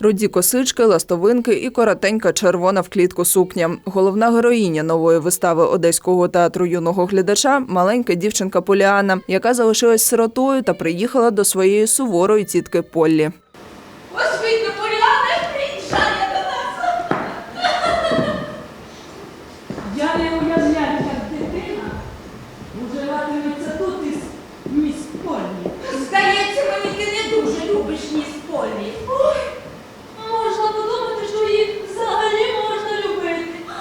Руді косички, ластовинки і коротенька червона в клітку сукня. Головна героїня нової вистави одеського театру юного глядача маленька дівчинка Поліана, яка залишилась сиротою та приїхала до своєї суворої тітки Поллі.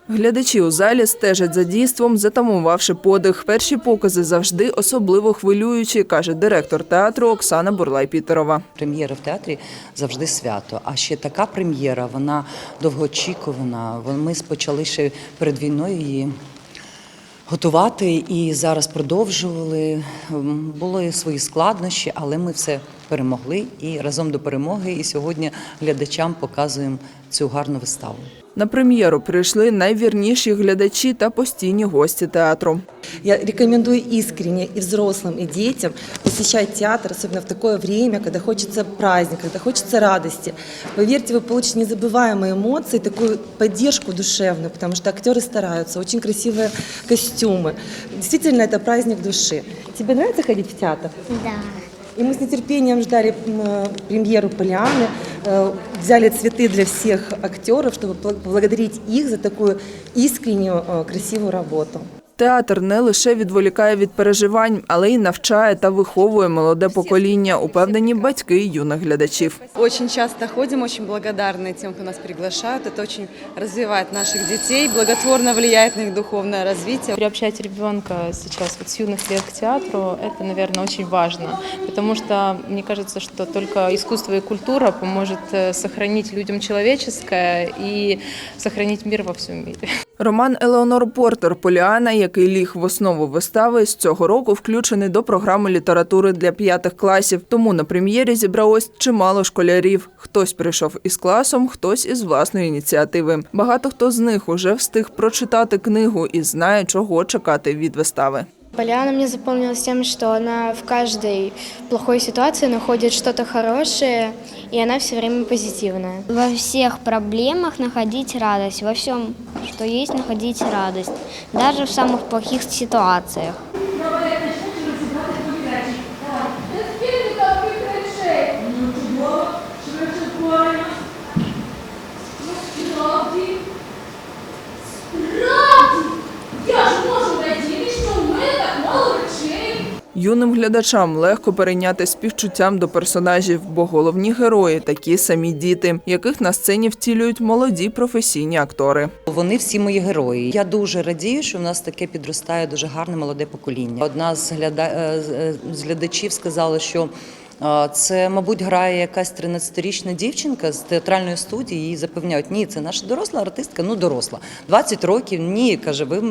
Глядачі у залі стежать за дійством, затамувавши подих. Перші покази завжди особливо хвилюючі, каже директор театру Оксана Бурлай-Пітерова. Прем'єра в театрі завжди свято. А ще така прем'єра, вона довгоочікувана. Ми почали ще перед війною її готувати і зараз продовжували. Були свої складнощі, але ми все перемогли і разом до перемоги. І сьогодні глядачам показуємо цю гарну виставу. На прем'єру прийшли найвірніші глядачі та постійні гості театру. Я рекомендую искренне и взрослым, и детям посещать театр, особенно в такое время, когда хочется праздника, когда хочется радости. Поверьте, вы получите незабываемые эмоции, такую поддержку душевную, потому что актеры стараются, очень красивые костюмы. Действительно, это праздник души. Тебе нравится ходить в театр? Да. И мы с нетерпением ждали м, э, премьеру Полианы, э, взяли цветы для всех актеров, чтобы поблагодарить их за такую искреннюю, э, красивую работу. Театр не лише відволікає від переживань, але й навчає та виховує молоде покоління, упевнені батьки юних глядачів. Очень часто ходим, очень благодарны тем, кто нас приглашают. Это очень развивает наших детей, благотворно влияет на их духовное развитие. Приобщать ребенка сейчас вот с юных лет к театру, это, наверное, очень важно, потому что мне кажется, что только искусство и культура поможет э, сохранить людям человеческое и сохранить мир во всем мире. Роман Елеонор Портер Поліана, який ліг в основу вистави, з цього року включений до програми літератури для п'ятих класів. Тому на прем'єрі зібралось чимало школярів. Хтось прийшов із класом, хтось із власної ініціативи. Багато хто з них уже встиг прочитати книгу і знає, чого чекати від вистави. Поляна мне запомнилась тем, что она в каждой плохой ситуации находит что-то и она все время позитивная. Во всех проблемах находить радость, во всем, что есть, находить радость, даже в самых плохих ситуациях. Юним глядачам легко перейняти співчуттям до персонажів, бо головні герої такі самі діти, яких на сцені втілюють молоді професійні актори. Вони всі мої герої. Я дуже радію, що в нас таке підростає дуже гарне молоде покоління. Одна з гляда... е, з- е, глядачів сказала, що це, мабуть, грає якась 13-річна дівчинка з театральної студії. Її запевняють, ні, це наша доросла артистка. Ну, доросла. 20 років. Ні, каже, ви,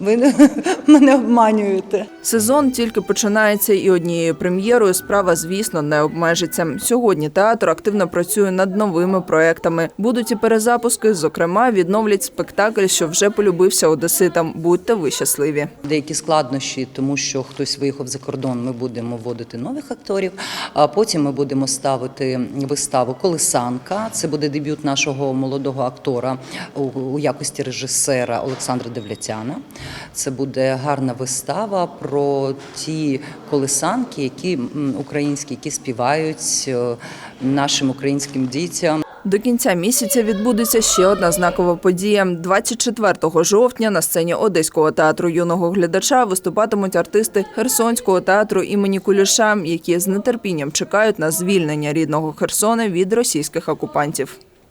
ви мене обманюєте. Сезон тільки починається, і однією прем'єрою справа, звісно, не обмежиться. Сьогодні театр активно працює над новими проектами. Будуть і перезапуски. Зокрема, відновлять спектакль, що вже полюбився одеситам. Будьте ви щасливі. Деякі складнощі, тому що хтось виїхав за кордон. Ми будемо вводити нових акторів. А потім ми будемо ставити виставу Колесанка. Це буде дебют нашого молодого актора у, у якості режисера Олександра Девлятяна. Це буде гарна вистава про ті колесанки, які українські, які співають е, нашим українським дітям. До кінця місяця відбудеться ще одна знакова подія. 24 жовтня на сцені Одеського театру юного глядача виступатимуть артисти Херсонського театру імені Куліша, які з нетерпінням чекають на звільнення рідного Херсона від російських окупантів.